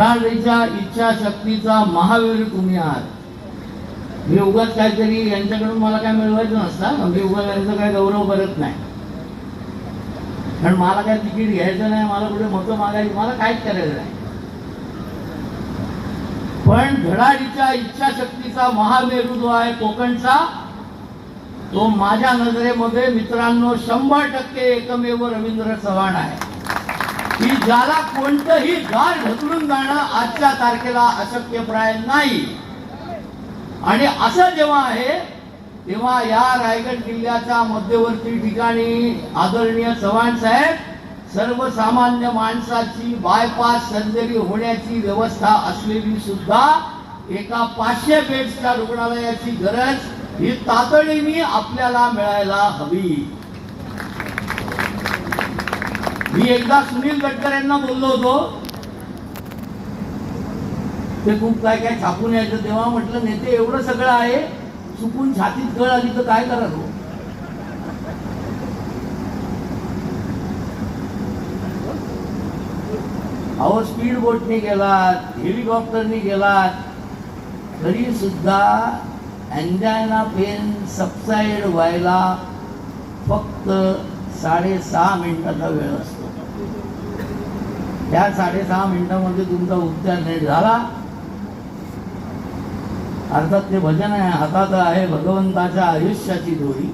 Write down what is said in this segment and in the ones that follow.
महाराजांच्या इच्छाशक्तीचा महावीर तुम्ही आहात. मी उगाच काहीतरी यांच्याकडून मला काय मिळवायचं नसतं. मी उगाच यांचा काय गौरव करत नाही. कारण मला काय तिकीट घ्यायचं नाही मला कुठे मतं मागायची मला काहीच करायचं नाही. पण धडाडीच्या इच्छाशक्तीचा महामेरू जो आहे कोकणचा तो माझ्या नजरेमध्ये मित्रांनो शंभर टक्के एकमेव रवींद्र चव्हाण आहे. की ज्याला कोणतंही गार ढकलून जाणं आजच्या तारखेला अशक्यप्राय नाही. आणि असं जेव्हा आहे तेव्हा या रायगड जिल्ह्याच्या मध्यवर्ती ठिकाणी आदरणीय चव्हाण साहेब सर्वसामान्य माणसाची बायपास सर्जरी होण्याची व्यवस्था असलेली सुद्धा एका पाचशे बेड्सच्या रुग्णालयाची गरज ही तातडीने आपल्याला मिळायला हवी. मी एकदा सुनील गडकर यांना बोललो होतो. ते खूप काय काय छापून यायचं तेव्हा म्हटलं नेते एवढं सगळं आहे चुकून छातीत गळ आली तर काय करा तो अहो स्पीड बोटने गेलात हेलिकॉप्टरने गेलात तरी सुद्धा अँजायना पेन सबसाईड व्हायला फक्त साडेसहा मिनिटाचा वेळ असतो. त्या साडेसहा मिनिटामध्ये तुमचा उच्चार नीट झाला. अर्थात ते भजन आहे हातात आहे भगवंताच्या आयुष्याची दोरी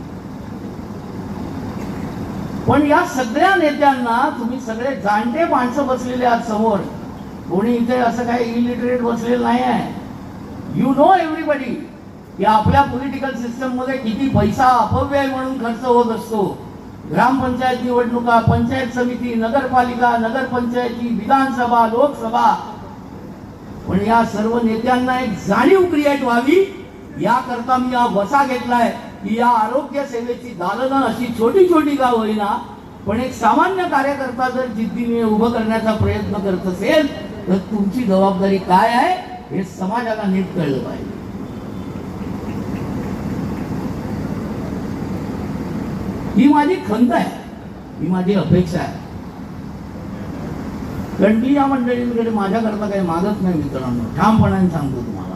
पण या सगळ्या नेत्यांना तुम्ही सगळे जाणते माणसं बसलेले आहात समोर. कोणी इथे असं काही इलिटरेट बसलेलं नाही आहे यू नो एव्हरीबडी की आपल्या पॉलिटिकल सिस्टममध्ये किती पैसा अपव्यय म्हणून खर्च होत असतो. ग्रामपंचायत निवडणुका पंचायत समिती नगरपालिका नगरपंचायती विधानसभा लोकसभा. पण या सर्व नेत्यांना एक जाणीव क्रिएट व्हावी याकरता मी हा वसा घेतलाय की या आरोग्य सेवेची दालनं अशी छोटी छोटी का होईना पण एक सामान्य कार्यकर्ता जर जिद्दीने उभं करण्याचा प्रयत्न करत असेल तर तुमची जबाबदारी काय आहे हे समाजाला नीट कळलं पाहिजे. ही माझी खंत आहे. ही माझी अपेक्षा आहे. कारण या मंडळींकडे माझ्याकरता काही मागत नाही मित्रांनो. ठामपणाने सांगतो तुम्हाला.